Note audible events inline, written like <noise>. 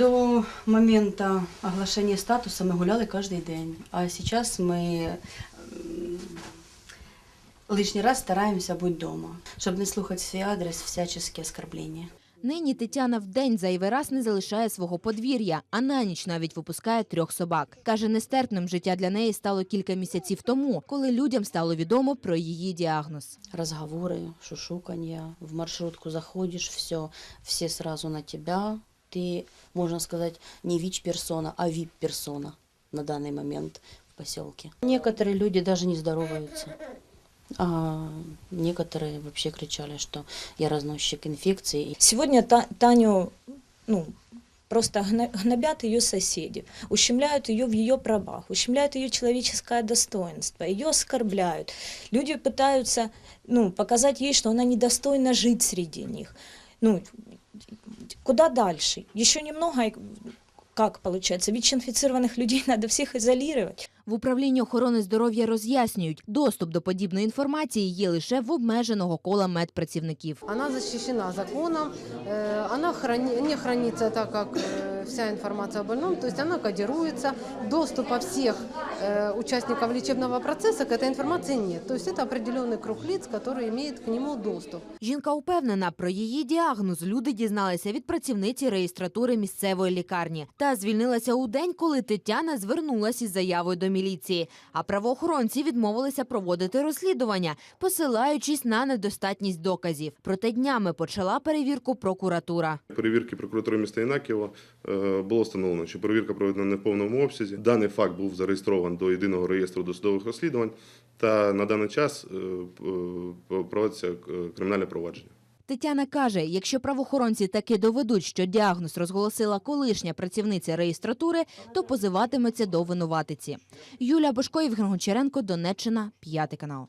До моменту оголошення статусу ми гуляли кожен день, а зараз ми лишній раз стараємося бути вдома, щоб не слухати свій адрес всяческі оскорблення. Нині Тетяна вдень зайвий раз не залишає свого подвір'я, а на ніч навіть випускає трьох собак. Каже, нестерпним життя для неї стало кілька місяців тому, коли людям стало відомо про її діагноз. Разговоры, шушуканье, в маршрутку заходишь, все, все сразу на тебя. Ты, можно сказать, не ВИЧ-персона, а ВИП-персона на данный момент в поселке. Некоторые люди даже не здороваются. А некоторые вообще кричали, что я разносчик инфекции. Сегодня Та- Таню ну, просто гнобят ее соседи, ущемляют ее в ее правах, ущемляют ее человеческое достоинство, ее оскорбляют. Люди пытаются ну, показать ей, что она недостойна жить среди них. Ну, куда дальше? Еще немного, и как получается, ВИЧ-инфицированных людей <laughs> надо всех изолировать. В управлінні охорони здоров'я роз'яснюють, доступ до подібної інформації є лише в обмеженого кола медпрацівників. Она защищена законом, э, она храни- не хранится так, как э, вся информация о больном, то есть она кодируется, доступа всех э, участников лечебного процесса к этой информации нет. То есть это определенный круг лиц, который имеет к нему доступ. Жінка упевнена, про її діагноз люди дізналися від працівниці реєстратури місцевої лікарні та звільнилася у день, коли Тетяна звернулася із заявою до міліції. А правоохоронці відмовилися проводити розслідування, посилаючись на недостатність доказів. Проте днями почала перевірку прокуратура. Перевірки прокуратури міста Інаківа е, було встановлено, що перевірка проведена не в повному обсязі. Даний факт був зареєстрований до єдиного реєстру досудових розслідувань, та на даний час е, е, проводиться е, кримінальне провадження. Тетяна каже, якщо правоохоронці таки доведуть, що діагноз розголосила колишня працівниця реєстратури, то позиватиметься до винуватиці. Юлія Бошко, Євген Гончаренко, Донеччина, п'ятий канал.